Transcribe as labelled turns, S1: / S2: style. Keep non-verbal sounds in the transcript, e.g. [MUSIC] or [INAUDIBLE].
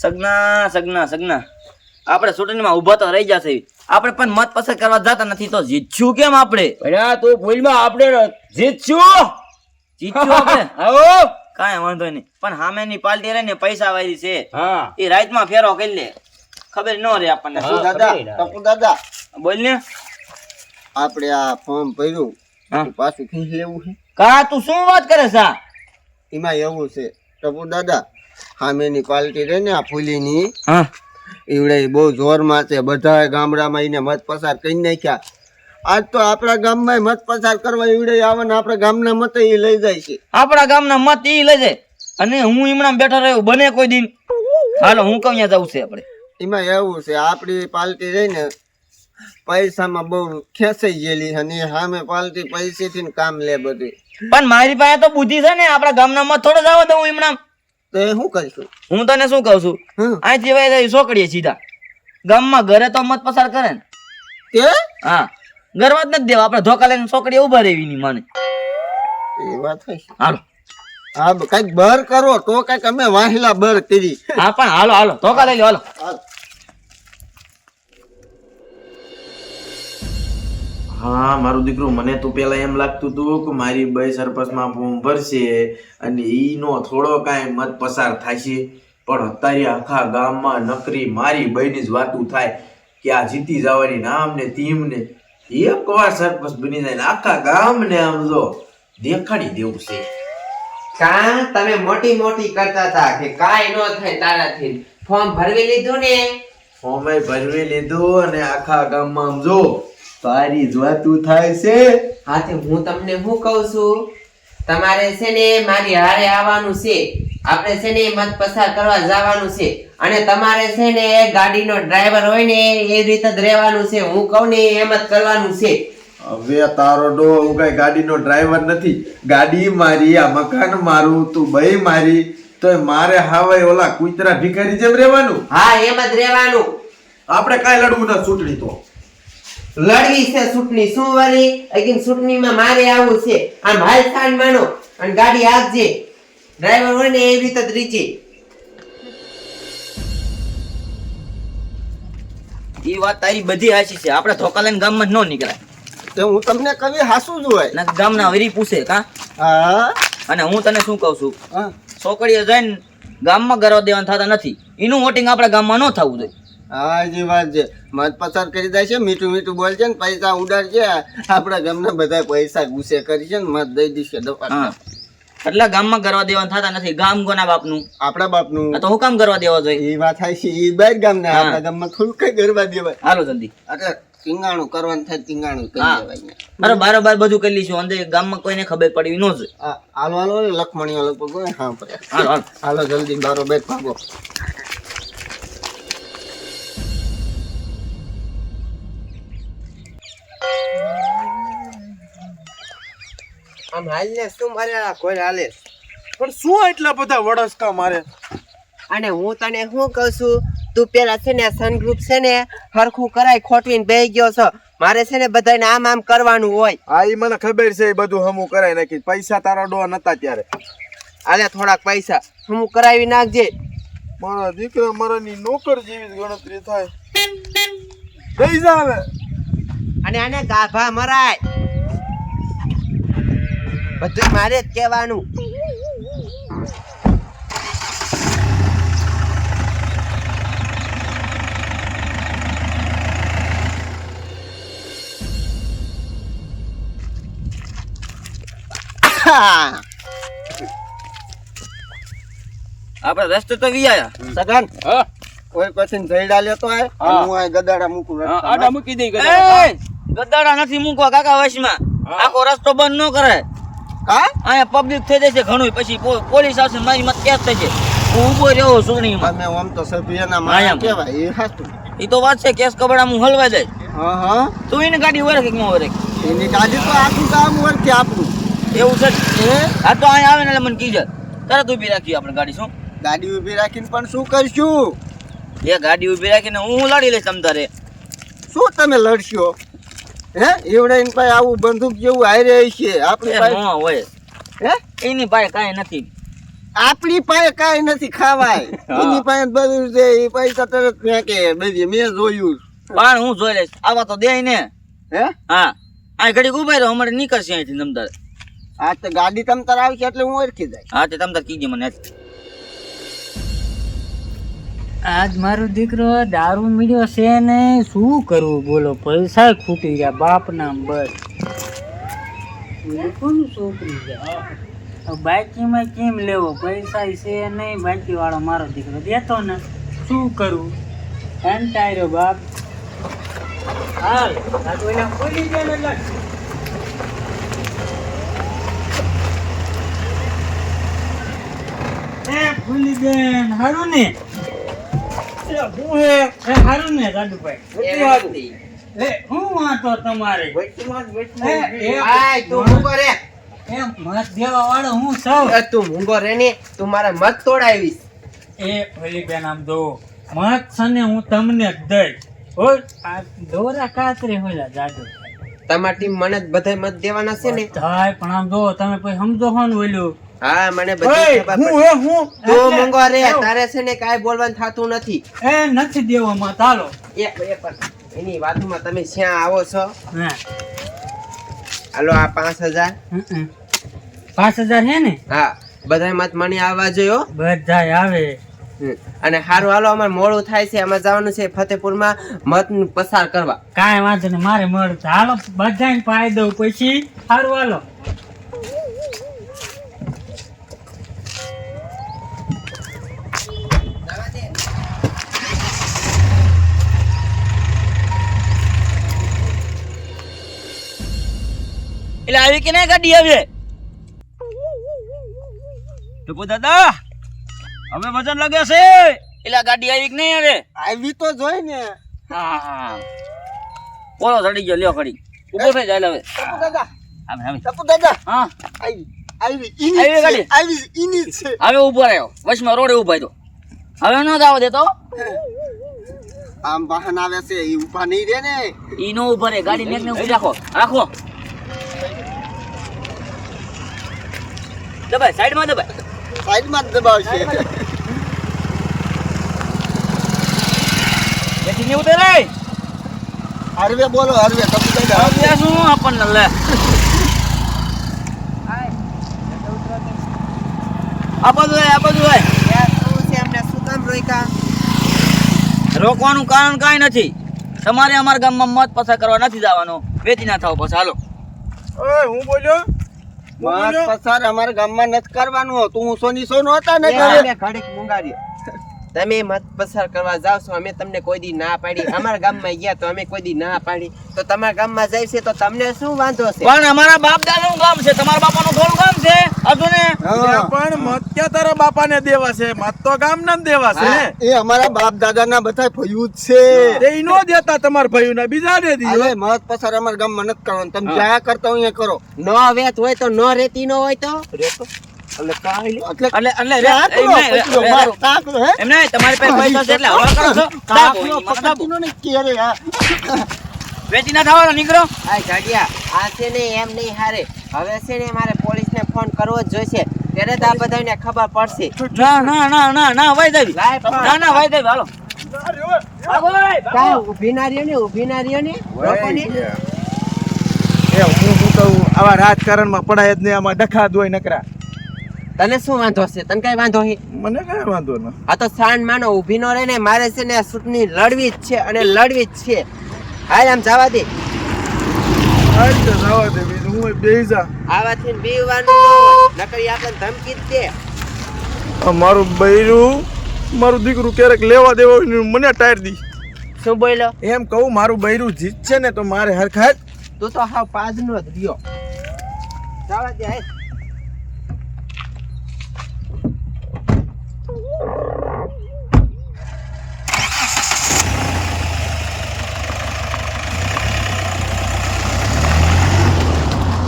S1: સગના સગના સગના. આપણે ચૂંટણીમાં ઊભા તો રહી જશે. આપણે પણ મત પસંદ કરવા જતા નથી તો જીતશું કેમ આપણે?
S2: ભણ્યા તું ભૂલમાં આપણે જીતશું.
S1: જીતશું આપણે? [LAUGHS]
S2: આવો.
S1: કાંઈ વાંધો નહીં. પણ સામેની પાલટી રહે ને પૈસા વાળી છે. એ રાતમાં ફેરો કરી લે. ખબર ન રહે આપણને. શું
S3: દાદા ટપુ દાદા.
S1: બોલ ને.
S3: આપણે આ ફોર્મ ભર્યું. પાછું ખેંચી લેવું છે?
S1: કા તું શું વાત કરે સા
S3: એમાં એવું છે. ટપુ દાદા સામેની ક્વોલિટી રહે ને આ ફૂલીની.
S1: હા.
S3: ઈવડે બહુ જોરમાં છે બધા ગામડામાં એને મત પસાર કરી નાખ્યા. આજ તો આપણા ગામમાં મત પસાર કરવા એવડે આવે ને આપણા ગામના મત એ લઈ જાય છે.
S1: આપણા ગામના મત એ લઈ જાય. અને હું હમણાં બેઠો રહ્યો બને કોઈ દિન. હાલો હું કઉ ત્યાં જવું છે આપણે.
S3: એમાં એવું છે આપણી પાલટી રહી ને પૈસામાં બહુ ખેંચાઈ ગયેલી અને સામે પાલટી પૈસેથી કામ લે બધું
S1: પણ મારી પાસે તો બુદ્ધિ છે ને આપણા ગામના મત થોડો જ આવવા દઉં ઈમણામ.
S3: તો એ શું કરીશું?
S1: હું તને શું કહું છું? અહીંથી વહી જાય સોકડીએ સીધા. ગામમાં ઘરે તો મત પસાર કરે ને.
S3: તે
S1: હા. ઘરમાં જ નથી દેવા. આપણે ધોકા લઈને સોકડીએ ઊભા રહેવી ની મને.
S3: એ વાત હોય
S1: હાલો.
S3: હા કંઈક બર કરો તો કંઈક અમે વાહિલા બર કરી.
S1: હા પણ હાલો હાલો. ધોકા લઈ લો હાલો.
S4: હા મારું દીકરું મને તો પેલા એમ લાગતું હતું કે મારી બે સરપંચમાં ફોર્મ ભરશે અને ઈનો થોડો કાંઈ મત પસાર થશે પણ અત્યારે આખા ગામમાં નકરી મારી બહેની જ વાતું થાય કે આ જીતી જવાની નામ ને તીમ ને એક વાર સરપંચ બની જાય ને આખા ગામને આમ જો દેખાડી દેવું છે.
S5: કા તમે મોટી મોટી કરતા હતા કે કાંઈ ન થાય તારાથી? ફોર્મ ભરવી લીધું ને?
S4: ફોર્મે ભરવી લીધું અને આખા ગામમાં આમ જો તારી જોતું થાય છે.
S5: હાથે હું તમને શું કહું છું? તમારે છે ને મારી હારે આવવાનું છે. આપણે છે ને મત પસાર કરવા જવાનું છે. અને તમારે છે ને ગાડીનો ડ્રાઈવર હોય ને એ રીતે જ રહેવાનું છે. હું કહું ને એમ જ કરવાનું છે.
S4: હવે તારો ડો હું કઈ ગાડીનો ડ્રાઈવર નથી. ગાડી મારી આ મકાન મારું તું ભાઈ મારી તોય મારે હાવે ઓલા કુતરા ભિખારી જેમ રહેવાનું?
S5: હા એમ જ રહેવાનું.
S4: આપણે કાંઈ લડવું ના ચૂંટણી તો.
S5: લડવી છે ચૂંટણી શું વાલી અગીન ચૂંટણીમાં મારે આવું છે. આમ હાલ થાન માનો. અને ગાડી આપજે. ડ્રાઈવર હોય ને એવી રીતે જ રીચે
S1: એ વાત તારી બધી હાચી છે. આપણે ધોકા લઈને ગામમાં ન નીકળાય.
S3: તો હું તમને કવિ હાસું જ હોય.
S1: ના ગામના વરી પૂછે કા?
S3: હા.
S1: અને હું તને શું કહું છું?
S3: હા.
S1: છોકરીઓ જઈને ગામમાં ગરવા દેવાના થતા નથી. એનું વોટિંગ આપણા ગામમાં ન થવું જોઈએ.
S3: હા જે વાત છે. મત પસાર કરી દે છે મીઠું મીઠું બોલ છે ને પૈસા ઉડાડશે આપણા ગામના બધા પૈસા ગુસ્સે કરી છે ને મત દઈ દીશે દફા
S1: એટલે ગામમાં કરવા દેવાના થતા નથી. ગામ કોના બાપનું?
S3: આપણા બાપનું.
S1: તો હું કામ કરવા દેવા જોઈએ?
S3: એ વાત થાય છે એ બાર ગામના. આપણા ગામમાં થોડું કઈ કરવા દેવાય.
S1: હાલો જલ્દી.
S3: એટલે ટીંગાણું કરવાનું થાય ટીંગાણું કરી. દેવાય
S1: બરાબર બારોબાર બધું કરી લઈશું. અંદર ગામમાં કોઈને ખબર પડવી ન જોઈએ.
S3: હાલો હાલો લખમણીઓ લગભગ હા
S1: હાલો હાલો.
S3: જલ્દી બારો બેટ ભાગો.
S5: આમ હાલ ને શું મારે કોઈ હાલે?
S4: પણ શું એટલા બધા વડસકા મારે?
S5: અને હું તને શું કહું છું? તું પેલા છે ને સનગ્રુપ છે ને હરખું કરાય ખોટવીને બે ગયો છો. મારે છે ને બધાને આમ આમ કરવાનું હોય.
S4: હા એ મને ખબર છે એ બધું હમું કરાઈ નાખી. પૈસા તારા ડો નતા ત્યારે.
S5: આલે થોડાક પૈસા. હમું કરાવી નાખજે.
S4: મારા દીકરા મારાની નોકર જેવી ગણતરી થાય. દઈ જાવે
S5: અને આને ગાભા મરાય. બધું મારે જ કહેવાનું.
S1: આપણે રસ્તે તો વિયા
S3: સગન
S2: હા.
S3: કોઈ પછી જઈડા લેતો આય?
S2: હા.
S3: હું આ ગદાડા મૂકું
S2: આડા મૂકી દઈ
S1: એ, ગદાડા નથી મૂકવા કાકા વશમાં આખો રસ્તો બંધ ન કરે
S3: હા?
S1: અહીંયા પબ્લિક થઈ જશે ઘણું પછી પોલીસ આવશે મારી મત કેસ થશે. હું ઊભો રહ્યો ચૂંટણીમાં.
S3: અમે આમ તો સભ્યના એના
S1: માયા
S3: કહેવાય એ
S1: તો વાત છે કેસ કબડા હું હલવા જાય
S3: હા હા.
S1: તું એની ગાડી વરે કે ક્યાં વરે
S3: એની ગાડી તો આખું કામ વર્કે આપણું.
S1: એવું છે? હા? તો અહીંયા આવે ને એટલે મને કીજે. તરત ઊભી રાખી આપણે ગાડી શું?
S3: ગાડી ઊભી રાખીને પણ શું કરશું?
S1: એ ગાડી ઊભી રાખીને હું લડી લઈશ તમ તારે.
S3: શું તમે લડશો? હે? એવડે એની પાસે આવું બંદૂક જેવું હારે છે આપણી પાસે
S1: ન હોય.
S3: હે?
S1: એની પાસે કાંઈ નથી.
S3: આપણી પાસે કાંઈ નથી ખાવાય. [LAUGHS] એની પાસે બધું છે. એ પૈસા તરત ફેંકે. બધી મેં જોયું.
S1: પણ હું જોઈ લઈશ. આવા તો દે ને
S3: હે?
S1: હા. આ ઘડી ઊભા રહ્યો અમારે નીકળશે અહીંથી નમદાર
S3: આ તો ગાડી તમ તાર આવશે એટલે હું ઓળખી જાય.
S1: હા તે તમતાર કીજે મને.
S6: આજ મારો દીકરો દારૂ મીડ્યો છે ને શું કરવું બોલો પૈસા ખૂટી ગયા બાપ ના બસ. કોનું છોકરી હવે બાકીમાં કેમ લેવો? પૈસા છે નહીં બાકી વાળો મારો દીકરો દેતો ને. શું કરવું કંટાળ્યો બાપ. હાલ ખોલી દે ને લટ. ખોલી દે હારું ને. હું. હે હારું ને રાજુભાઈ એ હું વાંધો તમારે? એ, એ,
S5: તું મૂંગો રે.
S6: એ મત દેવા વાળો હું સૌ
S5: એ તું મૂંગો રે ને. તું મારા મત તોડાવીશ.
S6: એ ભલી બેન આમ જો મત સને હું તમને જ દઈશ. ઓય આ દોરા કાતરે હોલા જાડો
S5: તમારી ટીમ મને જ બધાય મત દેવાના છે ને.
S6: થાય પણ આમ જો તમે પછી સમજો ને ઓલું.
S5: હા મને બધી ખબર હું તો મંગો રે તારે છે ને કાઈ બોલવાનું થાતું નથી.
S6: એ નથી દેવો મત હાલો
S5: એ એ પર એની વાતમાં તમે શ્યાં આવો છો?
S6: હા.
S5: હાલો આ પાંચ હજાર.
S6: પાંચ હજાર હે ને?
S5: હા બધાય મત મને આવવા જોયો. બધા
S6: બધાય આવે.
S5: અને હારું હાલો અમારે મોડું થાય છે અમારે જવાનું છે ફતેપુરમાં મત પસાર કરવા.
S6: કાંઈ વાંધો નહીં મારે મળે હાલો બધાને પાઈ દઉં પછી. સારું હાલો.
S1: આવી કે નહીં ગાડી આવે ટપુ દાદા હવે વજન લાગે છે. એટલે ગાડી આવી કે નહીં આવે
S3: આવી તો જોઈ ને.
S1: હા. બોલો ચડી ગયો લ્યો ખડી ઊભો થઈ જાય હવે.
S3: ટપુ દાદા. ટપુ દાદા.
S1: હા.
S3: આવી આવી ઈની
S1: ગાડી?
S3: આવી ઈની છે.
S1: હવે ઊભો રહ્યો. વચમાં રોડે ઊભા તો હવે ન જાવ દેતો.
S3: આમ વાહન આવે છે એ ઊભા નહીં રે ને.
S1: ઈ નો ઊભા રે. ગાડી ને ઊભી રાખો. રાખો. દબાય સાઈડમાં દબાય.
S3: સાઈડમાં દબાવશે.
S1: બેઠી ને ઉતરે
S3: હરવે બોલો હરવે તમે કઈ હરવે.
S1: શું આપણને લે? આ બધું હોય, આ બધું હોય.
S5: છે અમને શું કામ
S1: રોકવાનું કારણ કાંઈ નથી. તમારે અમારા ગામમાં મત પસાર કરવા નથી જવાનો. વેચી ના થાવ પછી હાલો.
S4: હું બોલ્યો?
S3: મત પસાર અમારા ગામમાં નથી કરવાનું. હતું હું સોની સોનો હતા ને
S5: ઘડીક મૂંગાર્યો. તમે મત પસાર કરવા જાવ છો અમે તમને કોઈ દી ના પાડી. અમારા ગામમાં ગયા તો અમે કોઈ દી ના પાડી. તો તમારા ગામમાં જાય છે તો તમને શું વાંધો છે?
S1: પણ અમારા બાપ દાદાનું ગામ છે તમારા બાપાનું થોડું ગામ છે હજુ ને
S4: પણ મત ક્યાં તારા બાપાને દેવા છે? મત તો ગામના દેવા છે
S3: એ અમારા બાપ દાદા ના બધા ભયું જ છે.
S4: એ નો દેતા તમારા ભાઈઓને બીજા દે દીધો.
S3: અરે મત પસાર અમારા ગામમાં નથી કરવાનું. તમે જ્યાં કરતા હોય કરો.
S5: ન વેત હોય તો ન રેતી નો હોય તો?
S3: એટલે
S1: વેચી ના થવાનો નીકળો.
S5: આ જાડિયા આ છે ને એમ નહીં હારે. હવે છે ને મારે પોલીસને ફોન કરવો જ જોઈશે. ત્યારે જ આ બધાને ખબર પડશે.
S1: ના ના ના ના ના વાઈ દેવી ના ના વાઈ દેવી હાલો. ભાગો, ભાઈ, ભાગો.
S5: કાંઈ ઊભી ના રહ્યો ને ઊભી ના રહ્યો ને?
S4: એ હું શું કહું? આવા રાજકારણમાં પડાય જ નહીં આમાં ડખા દોય નકરા.
S5: તને શું વાંધો છે? તને કઈ વાંધો છે?
S4: મને કઈ વાંધો ન
S5: આ તો સાંજ માનો ઊભી નો રહે ને મારે છે ને આ ચૂંટણી લડવી જ છે અને લડવી જ છે. હાલ આમ જવા દે.
S4: જવા દે બીજું હું જા.
S5: આવાથી બીવાનું ન. નકરી આપણને ધમકી જ દે.
S4: મારું બૈરું મારું દીકરું ક્યારેક લેવા દેવા મને ટાયર દી.
S5: શું બોલ્યો?
S4: એમ કહું મારું બૈરું જીતશે ને તો મારે હરખાત
S5: તું તો હાવ પાજનો જ રહ્યો. જવા દે